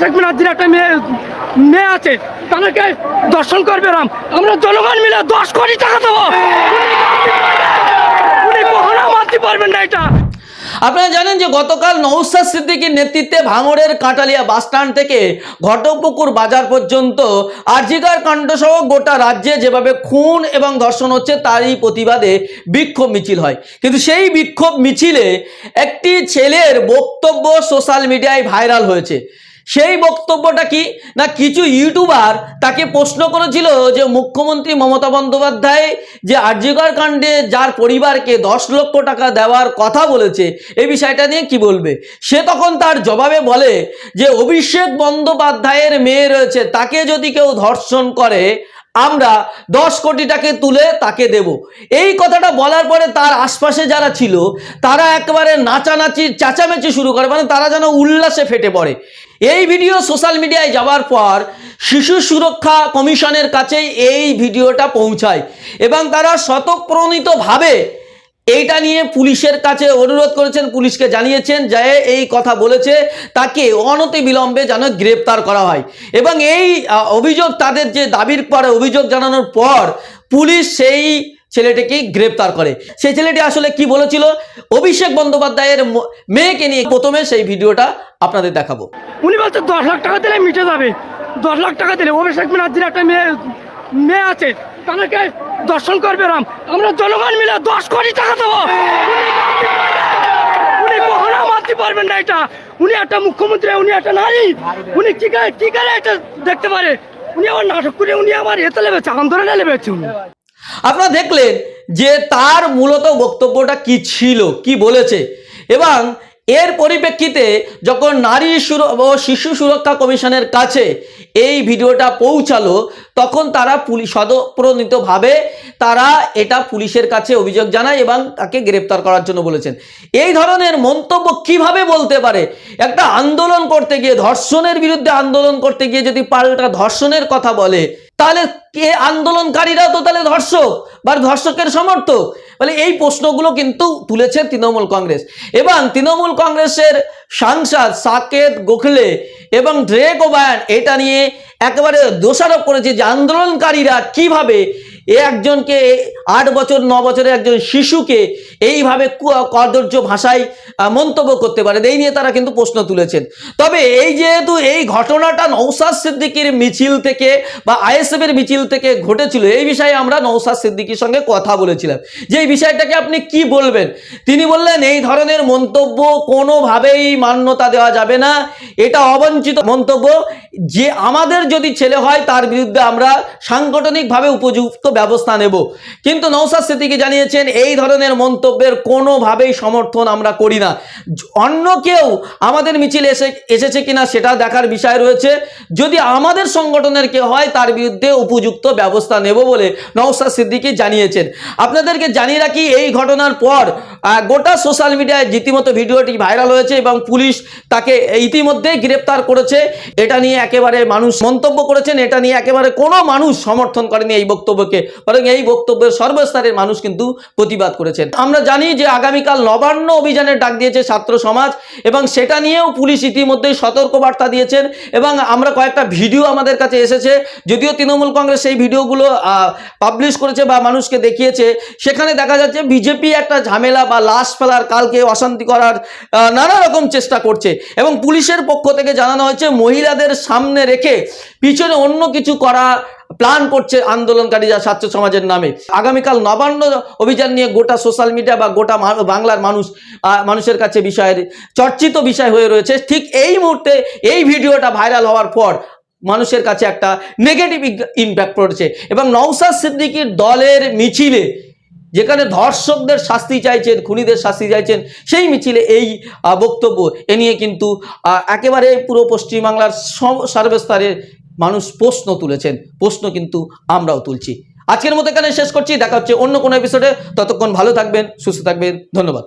শেখ মিনাদ্দির একটা মেয়ে মেয়ে আছে, তাদেরকে দর্শন করবে রাম। আমরা জনগণ মিলে দশ কোটি টাকা দেবো। উনি কখনো মানতে পারবেন না এটা। আপনারা জানেন যে গতকাল নৌসাদ সিদ্দিকীর নেতৃত্বে ভাঙড়ের কাঁটালিয়া বাসস্ট্যান্ড থেকে ঘটকপুকুর বাজার পর্যন্ত আরজিকার কাণ্ডসহ গোটা রাজ্যে যেভাবে খুন এবং ধর্ষণ হচ্ছে, তারই প্রতিবাদে বিক্ষোভ মিছিল হয়। কিন্তু সেই বিক্ষোভ মিছিলে একটি ছেলের বক্তব্য সোশ্যাল মিডিয়ায় ভাইরাল হয়েছে। সেই বক্তব্যটা কি? না কিছু ইউটিউবার তাকে প্রশ্ন করেছিল যে মুখ্যমন্ত্রী মমতা বন্দ্যোপাধ্যায় যে আর্যিকর কাণ্ডে যার পরিবারকে দশ লক্ষ টাকা দেওয়ার কথা বলেছে, এই বিষয়টা নিয়ে কি বলবে? সে তখন তার জবাবে বলে যে অভিষেক বন্দ্যোপাধ্যায়ের মেয়ে রয়েছে, তাকে যদি কেউ ধর্ষণ করে, আমরা দশ কোটি টাকা তুলে তাকে দেব। এই কথাটা বলার পরে তার আশপাশে যারা ছিল, তারা একবারে নাচানাচি, চেঁচামেচি শুরু করে মানে তারা যেন উল্লাসে ফেটে পড়ে। এই ভিডিও সোশ্যাল মিডিয়ায় যাওয়ার পর শিশু সুরক্ষা কমিশনের কাছেই এই ভিডিওটা পৌঁছায় এবং তারা স্বতঃপ্রণীতভাবে এইটা নিয়ে পুলিশের কাছে অনুরোধ করেছেন, পুলিশকে জানিয়েছেন যে এই কথা বলেছে, তাকে অনতি বিলম্বে যেন গ্রেপ্তার করা হয়। এবং এই অভিযোগ তাদের যে দাবির পরে, অভিযোগ জানানোর পর পুলিশ সেই ছেলেটিকে গ্রেপ্তার করে। সেই ছেলেটি আসলে কি বলেছিল? অভিষেক বন্দ্যোপাধ্যায়ের মেয়েকে নিয়ে প্রথমে সেই ভিডিওটা আপনাদের দেখাবো। উনি বলছে, দশ লাখ টাকা দিলে মিটে যাবে। দশ লাখ টাকা দিলে অভিষেক মিনাদ্দির একটা মেয়ে মেয়ে আছে। তাদেরকে দর্শন করবে রাম। আমরা জনগণ মিলে দশ কোটি টাকা দেবো। উনি কখনো মানতে পারবেন না এটা। উনি একটা মুখ্যমন্ত্রী, উনি একটা নারী। উনি কি কি করে এটা দেখতে পারে? উনি আমার নাটক করে, উনি আমার এতে লেবেছে, আন্দোলনে লেবেছে উনি। আপনারা দেখলেন যে তার মূলত বক্তব্যটা কি ছিল, কি বলেছে। এবং এর পরিপ্রেক্ষিতে যখন নারী সুর- ও শিশু সুরক্ষা কমিশনের কাছে এই ভিডিওটা পৌঁছালো, তখন তারা পুলিশ সদপ্রণীতভাবে তারা এটা পুলিশের কাছে অভিযোগ জানায় এবং তাকে গ্রেপ্তার করার জন্য বলেছেন। এই ধরনের মন্তব্য কীভাবে বলতে পারে? একটা আন্দোলন করতে গিয়ে, ধর্ষণের বিরুদ্ধে আন্দোলন করতে গিয়ে যদি পাল্টা ধর্ষণের কথা বলে তাহলে কে আন্দোলনকারীরা তো তাহলে ধর্ষক? বা ধর্ষকের সমর্থক? মানে এই প্রশ্নগুলো কিন্তু তুলেছে তৃণমূল কংগ্রেস। এবং তৃণমূল কংগ্রেসের সাংসদ সাকেত গোখলে এবং ড্রেক ওবায়ন এটা নিয়ে একেবারে দোষারোপ করেছে যে আন্দোলনকারীরা কীভাবে এ একজনকে আট বছর, ন বছরের একজন শিশুকে এইভাবে কদর্য ভাষায় মন্তব্য করতে পারে। এই নিয়ে তারা কিন্তু প্রশ্ন তুলেছেন। তবে এই যেহেতু এই ঘটনাটা নৌসাদ সিদ্দিকির মিছিল থেকে বা আইএসএফ এর মিছিল থেকে ঘটেছিল, এই বিষয়ে আমরা নৌসাদ সিদ্দিকির সঙ্গে কথা বলেছিলাম। যে এই বিষয়টাকে আপনি কি বলবেন? তিনি বললেন, এই ধরনের মন্তব্য কোনোভাবেই মান্যতা দেওয়া যাবে না। এটা অবাঞ্ছিত মন্তব্য। যে আমাদের যদি ছেলে হয়, তার বিরুদ্ধে আমরা সাংগঠনিকভাবে উপযুক্ত ব্যবস্থা নেব। কিন্তু নৌসাদ সিদ্দিকি জানিয়েছেন, এই ধরনের মন্তব্যের কোনোভাবেই সমর্থন আমরা করি না। অন্য কেউ আমাদের মিছিল এসে, এসেছে কিনা সেটা দেখার বিষয় রয়েছে। যদি আমাদের সংগঠনের কেউ হয়, তার বিরুদ্ধে উপযুক্ত ব্যবস্থা নেব বলে নৌসাদ সিদ্দিকি জানিয়েছেন। আপনাদেরকে জানিয়ে রাখি, এই ঘটনার পর গোটা সোশ্যাল মিডিয়ায় রীতিমতো ভিডিওটি ভাইরাল হয়েছে এবং পুলিশ তাকে ইতিমধ্যেই গ্রেপ্তার করেছে। এটা নিয়ে একেবারে মানুষ মন্তব্য করেছেন, এটা নিয়ে একেবারে কোনো মানুষ সমর্থন করেনি এই বক্তব্যকে। বরং এই বক্তব্যের সর্বস্তরের মানুষ কিন্তু প্রতিবাদ করেছেন। আমরা জানি যে আগামীকাল নবান্ন অভিযানের ডাক দিয়েছে ছাত্র সমাজ এবং সেটা নিয়েও পুলিশ ইতিমধ্যেই সতর্কবার্তা দিয়েছেন এবং আমরা কয়েকটা ভিডিও আমাদের কাছে এসেছে। যদিও তৃণমূল কংগ্রেস সেই ভিডিওগুলো পাবলিশ করেছে বা মানুষকে দেখিয়েছে, সেখানে দেখা যাচ্ছে বিজেপি একটা ঝামেলা বা লাশ ফেলার কালকে অশান্তি করার নানা রকম চেষ্টা করছে। এবং পুলিশের পক্ষ থেকে জানানো হয়েছে, মহিলাদের সামনে রেখে পিছনে অন্য কিছু করা প্ল্যান করছে আন্দোলনকারীরা ছাত্র সমাজের নামে। আগামীকাল নবান্ন অভিযান নিয়ে গোটা সোশ্যাল মিডিয়া বা গোটা বাংলার মানুষ মানুষের কাছে বিষয়ের চর্চিত বিষয় হয়ে রয়েছে। ঠিক এই মুহূর্তে এই ভিডিওটা ভাইরাল হওয়ার পর মানুষের কাছে একটা নেগেটিভ ইম্প্যাক্ট পড়েছে। এবং নওসাদ সিদ্দিকির দলের মিছিলে যেখানে ধর্ষকদের শাস্তি চাইছেন, খুনিদের শাস্তি চাইছেন, সেই মিছিলে এই বক্তব্য এ নিয়ে কিন্তু একেবারে পুরো পশ্চিমবাংলার সর্বস্তরের মানুষ প্রশ্ন তুলেছেন। প্রশ্ন কিন্তু আমরাও তুলছি। আজকের মতো এখানে শেষ করছি। দেখা হচ্ছে অন্য কোনো এপিসোডে ততক্ষণ ভালো থাকবেন, সুস্থ থাকবেন। ধন্যবাদ।